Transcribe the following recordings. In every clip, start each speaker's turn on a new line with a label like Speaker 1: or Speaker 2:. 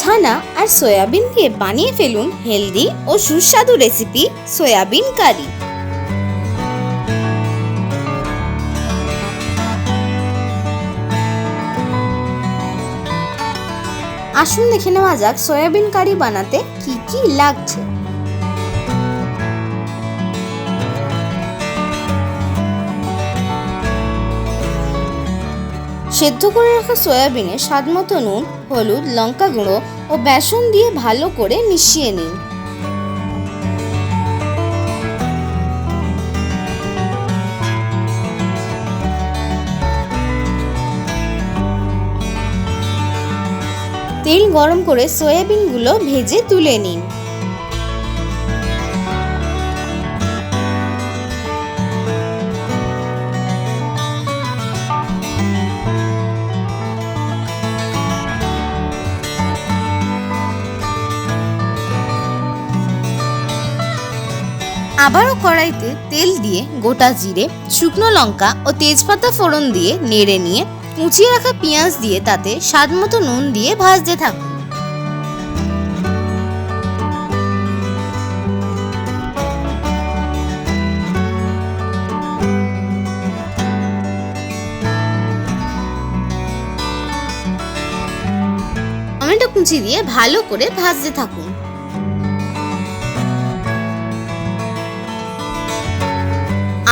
Speaker 1: ছানা আর সয়াবিন দিয়ে বানিয়ে ফেলুন হেলদি ও সুস্বাদু রেসিপি সয়াবিন কারি। আসুন দেখে নেওয়া যাক সয়াবিন কারি বানাতে কি কি লাগছে। সেদ্ধ করে রাখা সয়াবিনে স্বাদ মতো নুন, হলুদ, লঙ্কা গুঁড়ো ও বেসন দিয়ে ভালো করে মিশিয়ে নিন। তেল গরম করে সয়াবিনগুলো ভেজে তুলে নিন। আবারও কড়াইতে তেল দিয়ে গোটা জিরে, শুকনো লঙ্কা ও তেজপাতা ফোড়ন দিয়ে নেড়ে নিয়ে কুচিয়ে রাখা পেঁয়াজ দিয়ে তাতে স্বাদ মতো নুন দিয়ে ভাজতে থাকুন। টমেটো কুচি দিয়ে ভালো করে ভাজতে থাকুন।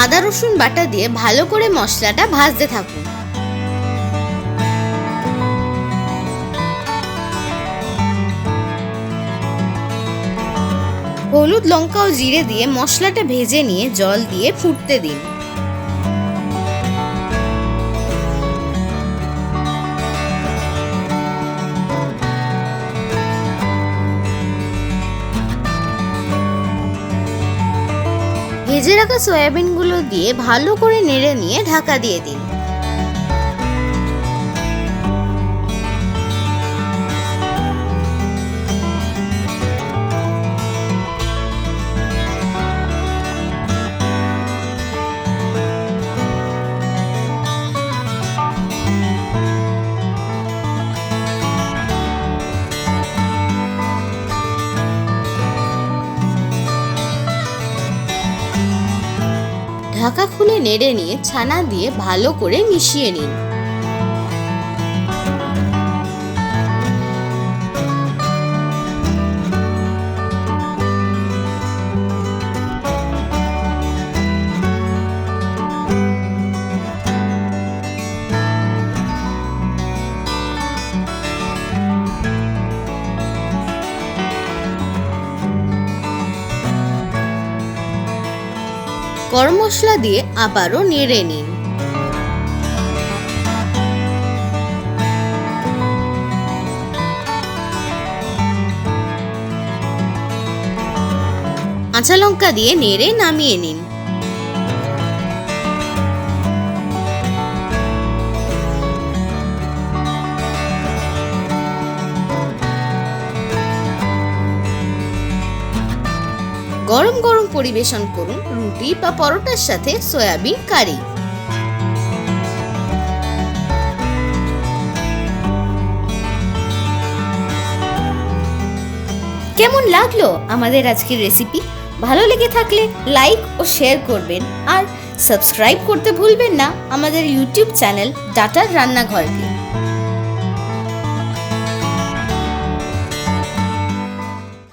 Speaker 1: আদা, রসুন বাটা দিয়ে ভালো করে মশলাটা ভাজতে থাকুন। হলুদ, লঙ্কা ও জিরে দিয়ে মশলাটা ভেজে নিয়ে জল দিয়ে ফুটতে দিন। ভেজে রাখা সয়াবিনগুলো দিয়ে ভালো করে নেড়ে নিয়ে ঢাকা দিয়ে দিন। ঢাকা খুলে নেড়ে নিয়ে ছানা দিয়ে ভালো করে মিশিয়ে নিন। গরম মশলা দিয়ে আবারও নেড়ে নিন। কাঁচা লঙ্কা দিয়ে নেড়ে নামিয়ে নিন। গরম গরম পরিবেশন করুন রুটি বা পরোটার সাথে সয়াবিন কারি। কেমন লাগল আমাদের আজকের রেসিপি ভালো লেগে থাকলে লাইক ও শেয়ার করবেন। আর সাবস্ক্রাইব করতে ভুলবেন না আমাদের ইউটিউব চ্যানেল ডাটার রান্নাঘরকে